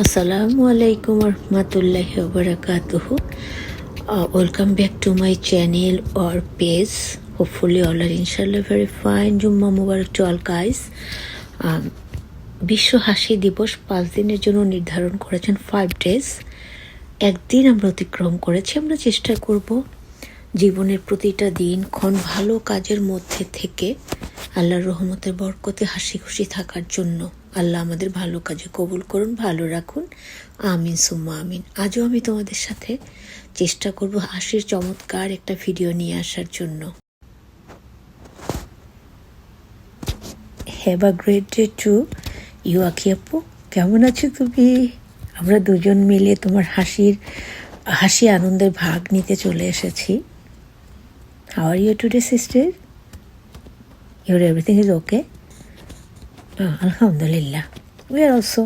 আসসালামু আলাইকুম রহমতুল্লাহ বরকাত welcome back to my channel or page hopefully all are ইনশাল্লাহ ভেরি ফাইন জুম্মা মুবারক টু অল কাইস বিশ্ব হাসি দিবস পাঁচ দিনের জন্য নির্ধারণ করেছেন ফাইভ ডেজ একদিন আমরা অতিক্রম করেছি, আমরা চেষ্টা করব জীবনের প্রতিটা দিন ক্ষণ ভালো কাজের মধ্যে থেকে আল্লাহর রহমতের বরকতে হাসি খুশি থাকার জন্য। আল্লাহ আমাদের ভালো কাজে কবুল করুন, ভালো রাখুন। আমিন, সুম্মা আমিন। আজও আমি তোমাদের সাথে চেষ্টা করব হাসির চমৎকার একটা ভিডিও নিয়ে আসার জন্য। Have a great day to you Akhi আপু। কেমন আছো তুমি? আমরা দুজন মিলে তোমার হাসির, হাসি আনন্দের ভাগ নিতে চলে এসেছি। How are you today sister your everything is okay আলহামদুলিল্লাহ উই আর অলসো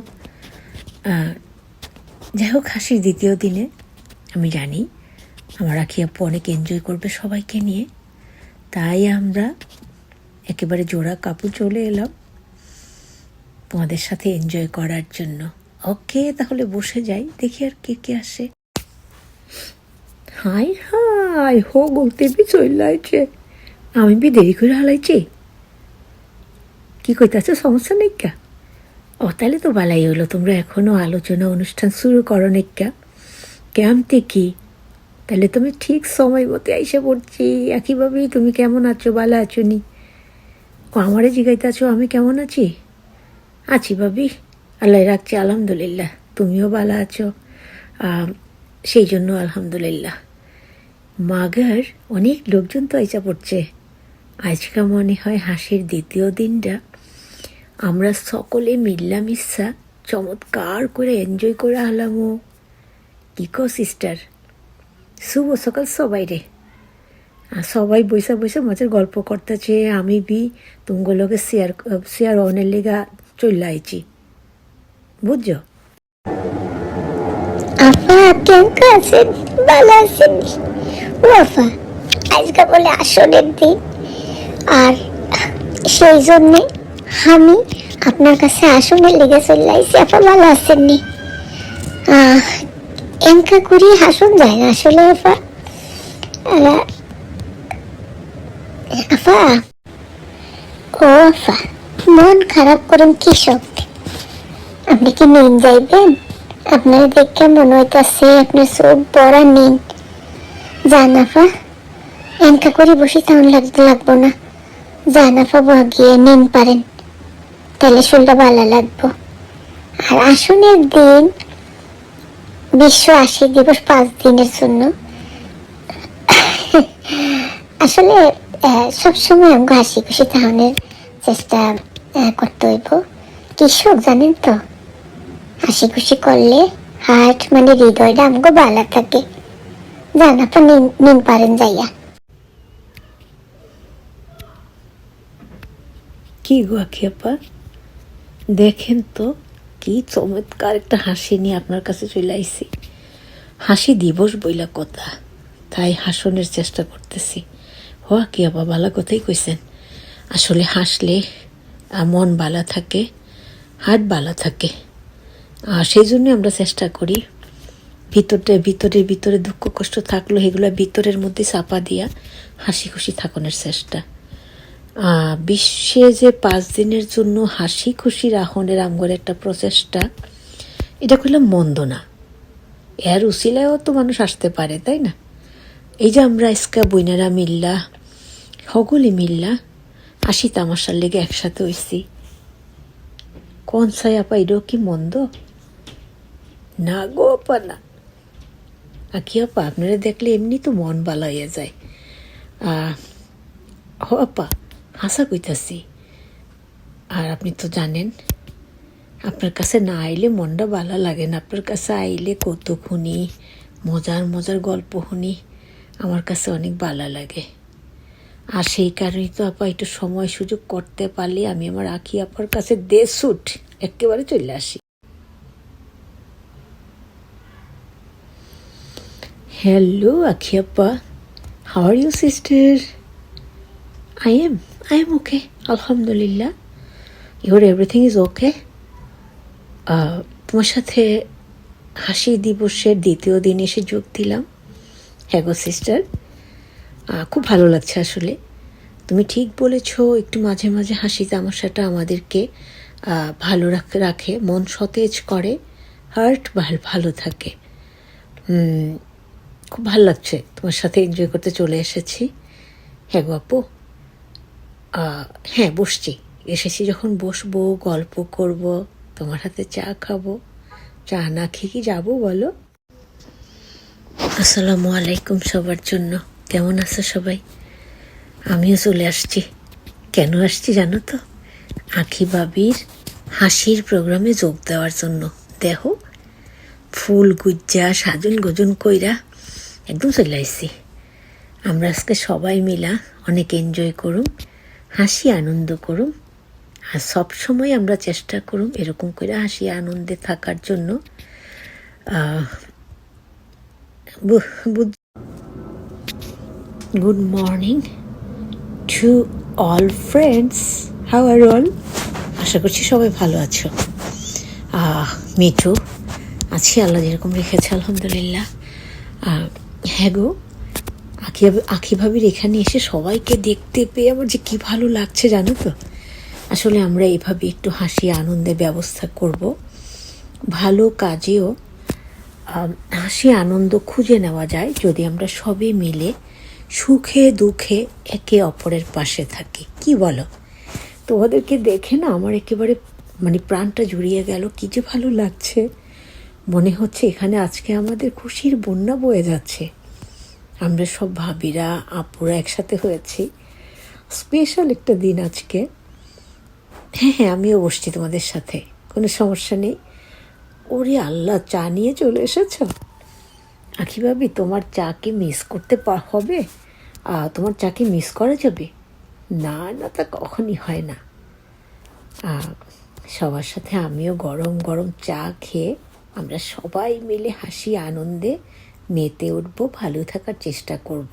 যাই হোক হাসির দ্বিতীয় দিনে আমি জানি, আমার আখি আপু অনেক এনজয় করবে সবাইকে নিয়ে? তাই আমরা একেবারে জোড়া কাপড় চলে এলাম তোমাদের সাথে এনজয় করার জন্য। ওকে তাহলে বসে যাই, দেখি আর কে কে আসে। হাই হাই, হো, বলতে বি চলাইছে আমি বি দেরি করে হালাইছি। কি কইতাছে? সমস্যা নেই কা? ও তাহলে তো বালাই হলো তোমরা এখনও আলোচনা অনুষ্ঠান শুরু করো নেকা কেমতে কি তাহলে তুমি ঠিক সময় মতো এসে পড়ছি। একইভাবেই তুমি কেমন আছো? ভালো আছো নি? ও আমারে জিগাইতেছো, আমি কেমন আছি? আছি ভাবি। আল্লাহ রাখছি, আলহামদুলিল্লাহ। তুমিও ভালো আছো। সেই জন্য আলহামদুলিল্লাহ। মাগার অনেক লোকজন তো আইসা পড়ছে। আজকে মনে হয় হাসির দ্বিতীয় দিনটা। আমরা সকলে মিল্লামিশা চমৎকার করে এনজয় করে আলামো। Eco sister. শুভ সকাল সবাই রে। সবাই বৈশা বৈশা মাঝের গল্প করতেছে। আমি বি তুমগুলোকে শেয়ার শেয়ার অনের লেগা চলে আইছি। বুঝছ? আছেন? ভালো ও আজকে বলে আসনের দিন আর সেই জন্যে আমি আপনার কাছে আসনের লেগে চলে আপা ভালো আছেন নি আহ, করি হাসন যায় না আসলে আহ, আফা ও আফা মন খারাপ করেন কৃষক আপনি কি নিন যাইবেন? আপনার দেখে মনে হইতাছে আপনার চোখ বড়া নিন। জানাফা এনকা করে বসে তেমন লাগতে লাগবো না। জানাফা গিয়ে নিন পারেন। তাহলে শরীরটা ভালো লাগবো। আর আসনের দিন, বিশ্ব আশি দিবস পাঁচ দিনের জন্য। আসলে সবসময় আমাকে হাসি খুশি থাকানোর চেষ্টা করতে হইব। কৃষক জানেন তো? হাসি খুশি করলে হার্ট মানে হৃদয়টা আমাকে ভালো থাকে। জান, আপনি নিন- পারেন যাইয়া। কি গো আখিয়াপা দেখেন তো, কি চমৎকার একটা হাসি নিয়ে আপনার কাছে চলে আইসি হাসি দিবস বইলা কথা, তাই হাসনের চেষ্টা করতেছি। হ কি আপা বালা কথাই কইছেন। আসলে হাসলে মন বালা থাকে হাত বালা থাকে। আর সেই জন্য আমরা চেষ্টা করি, ভিতরটা ভিতরে ভিতরে দুঃখ কষ্ট থাকল, সেগুলো ভিতরের মধ্যে চাপা দিয়া হাসি খুশি থাকানোর চেষ্টা। বিশ্বে যে পাঁচ দিনের জন্য হাসি খুশি রাহনের আমগর একটা প্রচেষ্টা, এটা করলাম মন্দ না। এর উসিলায়ও তো মানুষ আসতে পারে, তাই না? এই যে আমরা ইস্কা বইনারা মিল্লা, হগলি মিল্লা, হাসি তামাশার লেগে একসাথে হইছি। কোন সাই আপা এটাও কি মন্দ? না গো আপা, না। আকি আপা, আপনারা দেখলে এমনি তো মন বালা হয়ে যায় আপা। হাসা কইতাছি। আর আপনি তো জানেন, আপনার কাছে না আইলে মনটা ভালো লাগে না। আপনার কাছে আইলে কত শুনি মজার মজার গল্প শুনি, আমার কাছে অনেক ভালো লাগে। আর সেই কারণেই তো আপা একটু সময় সুযোগ করতে পারলে আমি আমার আখি আপার কাছে দে সুট, একেবারে চলে আসি। হ্যালো আখি আপা। How are you sister I am. Am okay. Alhamdulillah. Your everything is okay. Uh, তোমার সাথে হাসি দিবসের দ্বিতীয় দিন এসে যোগ দিলাম হ্যাঁ গো সিস্টার খুব ভালো লাগছে আসলে তুমি ঠিক বলেছ একটু মাঝে মাঝে হাসি তামাশাটা আমাদেরকে ভালো রাখ- মন সতেজ করে হার্ট ভালো ভালো থাকে খুব ভালো লাগছে তোমার সাথে এনজয় করতে চলে এসেছি হ্যাঁ গো আপু হ্যাঁ বসছি। এসেছি যখন বসবো, গল্প করব, তোমার হাতে চা খাব। চা না খেয়ে কি যাব বলো? আসসালামু আলাইকুম সবার জন্য। কেমন আছো সবাই? আমিও চলে আসছি। কেন আসছি জানো তো? আখি বাবির হাসির প্রোগ্রামে যোগ দেওয়ার জন্য। দেখো, ফুল গুজ্জা, সাজুন গজুন কইরা একদম চলে আসছি আমরা আজকে সবাই মিলা অনেক এনজয় করুম। হাসি আনন্দ করুম আর সব সময় আমরা চেষ্টা করুম এরকম করে হাসি আনন্দে থাকার জন্য। Good morning to all friends how are all আশা করছি সবাই ভালো আছো। মিঠু, আছি, আল্লাহ যেরকম রেখেছে, আলহামদুলিল্লাহ। হ্যাঁ গো আখি আখি ভাবির এখানে এসে সবাইকে দেখতে পেয়ে আমার যে কি ভালো লাগছে জানো তো? আসলে আমরা এভাবে একটু হাসি আনন্দের ব্যবস্থা করব। ভালো কাজেও হাসি আনন্দ খুঁজে নেওয়া যায় যদি আমরা সবে মিলে সুখে দুঃখে একে অপরের পাশে থাকি। কি বলো? তোমাদেরকে দেখে না আমার একেবারে মানে প্রাণটা জুড়িয়ে গেল। কি যে ভালো লাগছে। মনে হচ্ছে এখানে আজকে আমাদের খুশির বন্যা বয়ে যাচ্ছে। আমরা সব ভাবিরা, আপুরা একসাথে হয়েছি। স্পেশাল একটা দিন আজকে। হ্যাঁ হ্যাঁ আমিও বসছি তোমাদের সাথে। কোনো সমস্যা নেই। ওরে আল্লাহ, চা নিয়ে চলে এসেছ? আখি ভাবি, তোমার চা কি মিস করতে হবে? তোমার চা কি মিস করা যাবে? না না, তা কখনই হয় না। সবার সাথে আমিও গরম গরম চা খেয়ে আমরা সবাই মিলে হাসি, আনন্দে মেতে উঠবো, ভালো থাকার চেষ্টা করব।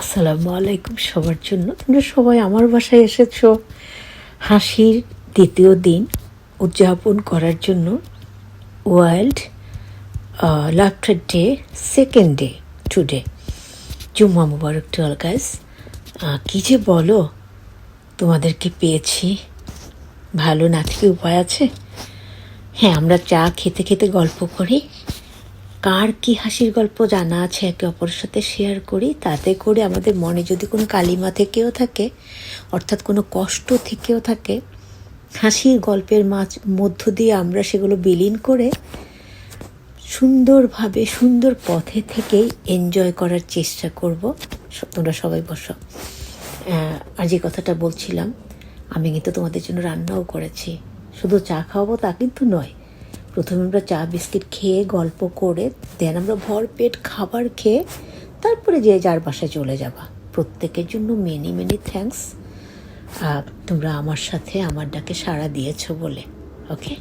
আসসালামু আলাইকুম সবার জন্য। তোমরা সবাই আমার বাসায় এসেছ। হাসির দ্বিতীয় দিন উদযাপন করার জন্য world laughter day, second day today. জুম্মা মুবারক টু অল গাইস। কী যে বলো, তোমাদেরকে পেয়েছি। ভালো না থেকে উপায় আছে? হ্যাঁ আমরা চা খেতে খেতে গল্প করি। কার কি হাসির গল্প জানা আছে একে অপরের সাথে শেয়ার করি? তাতে করে আমাদের মনে যদি কোনো কালিমা থেকেও থাকে, অর্থাৎ কোনো কষ্ট থেকেও থাকে, হাসির গল্পের মাঝ, মধ্য দিয়ে আমরা সেগুলো বিলীন করে সুন্দরভাবে, সুন্দর পথে থেকেই এনজয় করার চেষ্টা করব। তোমরা সবাই বসো। আর যে কথাটা বলছিলাম, আমি কিন্তু তোমাদের জন্য রান্নাও করেছি। শুধু চা খাওয়াবো তা কিন্তু নয়। প্রথমে আমরা চা, বিস্কিট খেয়ে গল্প করে দেন আমরা ভর পেট খাবার খেয়ে তারপরে যে যার বাসায় চলে যাবা। প্রত্যেকের জন্য মেনি মেনি থ্যাঙ্কস তোমরা আমার সাথে আমার ডাকে সাড়া দিয়েছ বলে ওকে